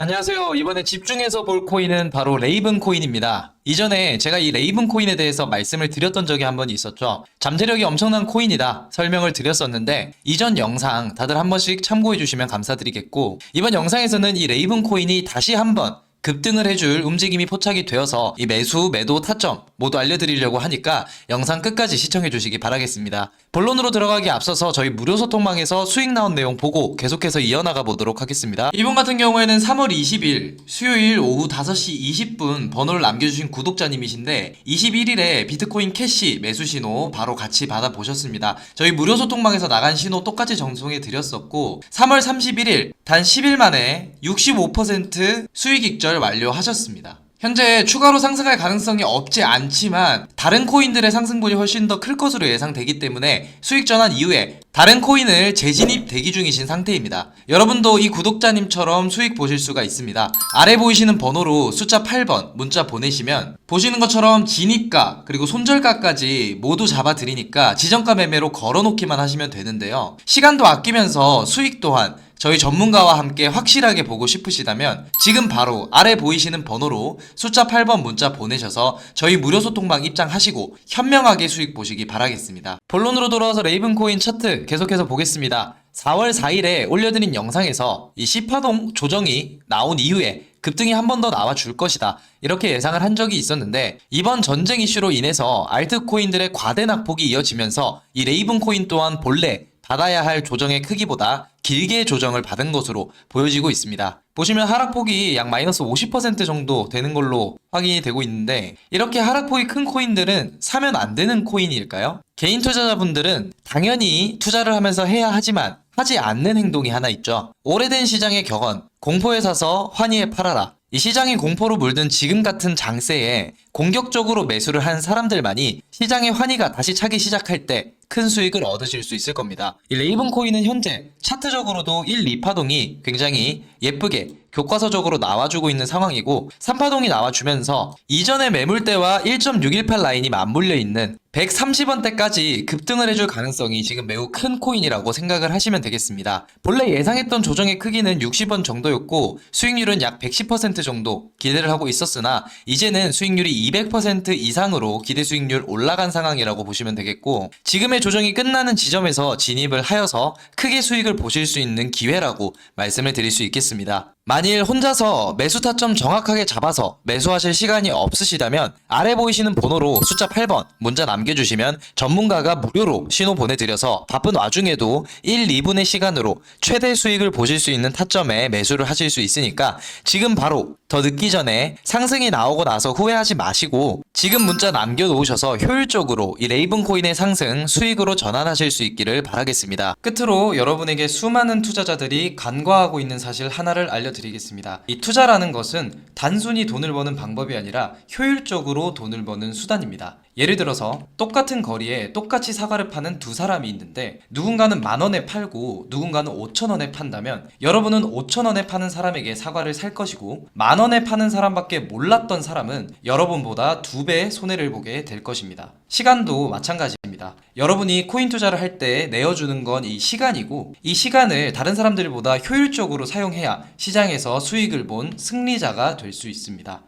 안녕하세요. 이번에 집중해서 볼 코인은 바로 레이븐 코인입니다. 이전에 제가 이 레이븐 코인에 대해서 말씀을 드렸던 적이 한 번 있었죠. 잠재력이 엄청난 코인이다 설명을 드렸었는데 이전 영상 다들 한 번씩 참고해 주시면 감사드리겠고 이번 영상에서는 이 레이븐 코인이 다시 한번 급등을 해줄 움직임이 포착이 되어서 이 매수, 매도, 타점 모두 알려드리려고 하니까 영상 끝까지 시청해 주시기 바라겠습니다. 본론으로 들어가기 앞서서 저희 무료 소통방에서 수익 나온 내용 보고 계속해서 이어나가 보도록 하겠습니다. 이번 같은 경우에는 3월 20일 수요일 오후 5시 20분 번호를 남겨주신 구독자님이신데 21일에 비트코인 캐시 매수 신호 바로 같이 받아보셨습니다. 저희 무료 소통방에서 나간 신호 똑같이 정송해 드렸었고 3월 31일 단 10일 만에 65% 수익 익절 완료하셨습니다. 현재 추가로 상승할 가능성이 없지 않지만 다른 코인들의 상승분이 훨씬 더 클 것으로 예상되기 때문에 수익 전환 이후에 다른 코인을 재진입 대기 중이신 상태입니다. 여러분도 이 구독자님처럼 수익 보실 수가 있습니다. 아래 보이시는 번호로 숫자 8번 문자 보내시면 보시는 것처럼 진입가 그리고 손절가까지 모두 잡아드리니까 지정가 매매로 걸어놓기만 하시면 되는데요. 시간도 아끼면서 수익 또한 저희 전문가와 함께 확실하게 보고 싶으시다면 지금 바로 아래 보이시는 번호로 숫자 8번 문자 보내셔서 저희 무료 소통방 입장하시고 현명하게 수익 보시기 바라겠습니다. 본론으로 돌아와서 레이븐코인 차트 계속해서 보겠습니다. 4월 4일에 올려드린 영상에서 이 C파동 조정이 나온 이후에 급등이 한 번 더 나와 줄 것이다. 이렇게 예상을 한 적이 있었는데 이번 전쟁 이슈로 인해서 알트코인들의 과대 낙폭이 이어지면서 이 레이븐 코인 또한 본래 받아야 할 조정의 크기보다 길게 조정을 받은 것으로 보여지고 있습니다. 보시면 하락폭이 약 마이너스 50% 정도 되는 걸로 확인이 되고 있는데 이렇게 하락폭이 큰 코인들은 사면 안 되는 코인일까요? 개인 투자자분들은 당연히 투자를 하면서 해야 하지만 하지 않는 행동이 하나 있죠. 오래된 시장의 격언, 공포에 사서 환희에 팔아라. 이 시장이 공포로 물든 지금 같은 장세에 공격적으로 매수를 한 사람들만이 시장의 환희가 다시 차기 시작할 때 큰 수익을 얻으실 수 있을 겁니다. 이 레이븐 코인은 현재 차트적으로도 1, 2파동이 굉장히 예쁘게 교과서적으로 나와주고 있는 상황이고 3파동이 나와주면서 이전의 매물대와 1.618 라인이 맞물려 있는 130원대까지 급등을 해줄 가능성이 지금 매우 큰 코인이라고 생각을 하시면 되겠습니다. 본래 예상했던 조정의 크기는 60원 정도였고 수익률은 약 110% 정도 기대를 하고 있었으나 이제는 수익률이 200% 이상으로 기대 수익률 올라간 상황이라고 보시면 되겠고 지금의 조정이 끝나는 지점에서 진입을 하여서 크게 수익을 보실 수 있는 기회라고 말씀을 드릴 수 있겠습니다. 만일 혼자서 매수 타점 정확하게 잡아서 매수하실 시간이 없으시다면 아래 보이시는 번호로 숫자 8번 문자 남겨주시면 전문가가 무료로 신호 보내드려서 바쁜 와중에도 1, 2분의 시간으로 최대 수익을 보실 수 있는 타점에 매수를 하실 수 있으니까 지금 바로 더 늦기 전에 상승이 나오고 나서 후회하지 마시고 지금 문자 남겨놓으셔서 효율적으로 이 레이븐 코인의 상승 수익으로 전환하실 수 있기를 바라겠습니다. 끝으로 여러분에게 수많은 투자자들이 간과하고 있는 사실 하나를 알려드 리겠습니다. 이 투자라는 것은 단순히 돈을 버는 방법이 아니라 효율적으로 돈을 버는 수단입니다. 예를 들어서 똑같은 거리에 똑같이 사과를 파는 두 사람이 있는데 누군가는 만 원에 팔고 누군가는 5천 원에 판다면 여러분은 5천 원에 파는 사람에게 사과를 살 것이고 만 원에 파는 사람밖에 몰랐던 사람은 여러분보다 두 배의 손해를 보게 될 것입니다. 시간도 마찬가지 입니다. 여러분이 코인 투자를 할 때 내어주는 건 이 시간이고 이 시간을 다른 사람들보다 효율적으로 사용해야 시장에서 수익을 본 승리자가 될 수 있습니다.